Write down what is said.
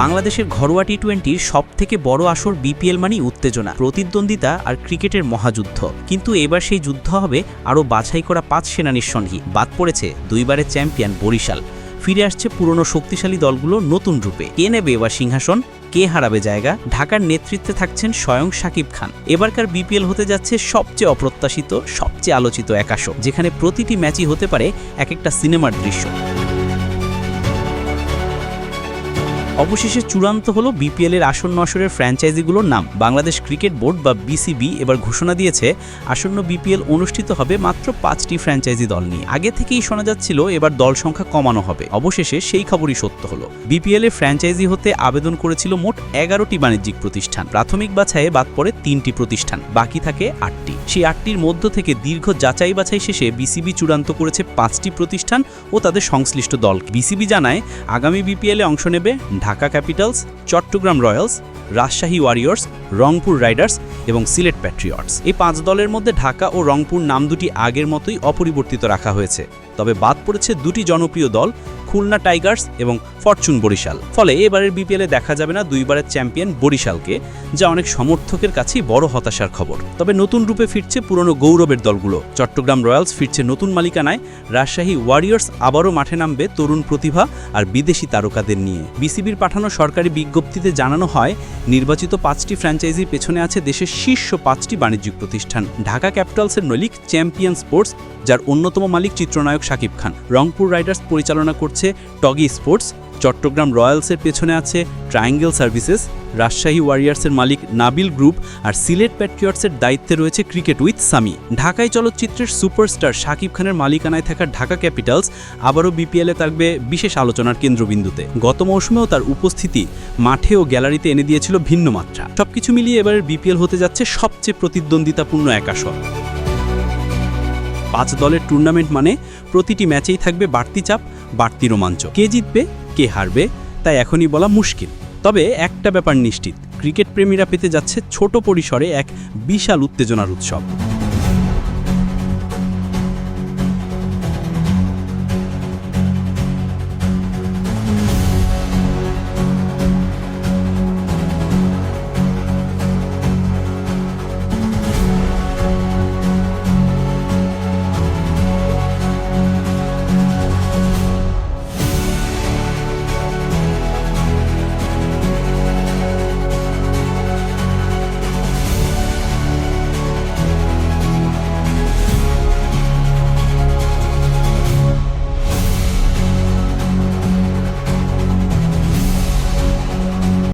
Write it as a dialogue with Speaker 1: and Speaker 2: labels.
Speaker 1: বাংলাদেশের ঘরোয়া টি টোয়েন্টির সব থেকে বড় আসর বিপিএল মানেই উত্তেজনা, প্রতিদ্বন্দ্বিতা আর ক্রিকেটের মহাযুদ্ধ। কিন্তু এবার সেই যুদ্ধ হবে আরও বাছাই করা পাঁচ সেনানির সঙ্গী। বাদ পড়েছে দুইবারের চ্যাম্পিয়ন বরিশাল। ফিরে আসছে পুরনো শক্তিশালী দলগুলো নতুন রূপে। কে নেবে এবার সিংহাসন? কে হারাবে জায়গা? ঢাকার নেতৃত্বে থাকছেন স্বয়ং সাকিব খান। এবারকার বিপিএল হতে যাচ্ছে সবচেয়ে অপ্রত্যাশিত, সবচেয়ে আলোচিত একাশ যেখানে প্রতিটি ম্যাচই হতে পারে এক একটা সিনেমার দৃশ্য। অবশেষে চূড়ান্ত হলো বিপিএল এর আসন্ন আসরের ফ্র্যাঞ্চাইজিগুলোর নাম। বাংলাদেশ ক্রিকেট বোর্ড বা বিসিবি এবার ঘোষণা দিয়েছে, আসন্ন বিপিএল অনুষ্ঠিত হবে মাত্র পাঁচটি ফ্র্যাঞ্চাইজি দল নিয়ে। আগে থেকেই শোনা যাচ্ছিল এবার দল সংখ্যা কমানো হবে। অবশেষে সেই খবরই সত্য হলো। বিপিএল এর ফ্র্যাঞ্চাইজি হতে আবেদন করেছিল মোট এগারোটি বাণিজ্যিক প্রতিষ্ঠান। প্রাথমিক বাছাইয়ে বাদ পড়ে তিনটি প্রতিষ্ঠান। বাকি থাকে আটটি। সেই আটটির মধ্য থেকে দীর্ঘ যাচাই বাছাই শেষে বিসিবি চূড়ান্ত করেছে পাঁচটি প্রতিষ্ঠান ও তাদের সংশ্লিষ্ট দল। বিসিবি জানায়, আগামী বিপিএলে অংশ নেবে Dhaka Capitals, Chattogram Royals, Rajshahi Warriors, Rangpur Riders এবং সিলেট প্যাট্রিয়টস। এই পাঁচ দলের মধ্যে ঢাকা ও রংপুর নাম দুটি আগের মতোই অপরিবর্তিত রাখা হয়েছে। তবে বাদ পড়েছে দুটি জনপ্রিয় দল খুলনা টাইগার্স এবং ফরচুন বরিশাল। ফলে এবারের বিপিএলে দেখা যাবে না দুইবারের চ্যাম্পিয়ন বরিশালকে, যা অনেক সমর্থকের কাছেই বড় হতাশার খবর। তবে নতুন রূপে ফিরছে পুরনো গৌরবের দলগুলো। চট্টগ্রাম রয়্যালস ফিরছে নতুন মালিকানায়। রাজশাহী ওয়ারিয়র্স আবারও মাঠে নামবে তরুণ প্রতিভা আর বিদেশি তারকাদের নিয়ে। বিসিবির পাঠানো সরকারি বিজ্ঞপ্তিতে জানানো হয়, নির্বাচিত পাঁচটি ফ্র্যাঞ্চাইজির পেছনে আছে দেশের শীর্ষ পাঁচটি বাণিজ্যিক প্রতিষ্ঠান। ঢাকা ক্যাপিটালসের মালিক চ্যাম্পিয়ন স্পোর্টস, যার অন্যতম মালিক চিত্রনায়ক শাকিব খান। রংপুর রাইডার্স পরিচালনা করছে টগি স্পোর্টস, চট্টগ্রাম রয়্যালসের পেছনে আছে ট্রায়াঙ্গেল সার্ভিসেস, রাজশাহী ওয়ারিয়ার্সের মালিক নাবিল গ্রুপ আর সিলেট প্যাট্রিয়টসের দায়িত্বে রয়েছে ক্রিকেট উইথ সামি। ঢাকায় চলচ্চিত্রের সুপারস্টার শাকিব খানের মালিকানায় থাকা ঢাকা ক্যাপিটালস আবারও বিপিএলে থাকবে বিশেষ আলোচনার কেন্দ্রবিন্দুতে। গত মৌসুমেও তার উপস্থিতি মাঠে ও গ্যালারিতে এনে দিয়েছিল ভিন্ন মাত্রা। সবকিছু মিলিয়ে এবারের বিপিএল হতে যাচ্ছে সবচেয়ে প্রতিদ্বন্দ্বিতাপূর্ণ একাশর পাঁচ দলের টুর্নামেন্ট মানে প্রতিটি ম্যাচেই থাকবে বাড়তি চাপ, বাড়তি রোমাঞ্চ। কে জিতবে, কে হারবে, তাই এখনই বলা মুশকিল। তবে একটা ব্যাপার নিশ্চিত, ক্রিকেট প্রেমীরা পেতে যাচ্ছে ছোট পরিসরে এক বিশাল উত্তেজনার উৎসব।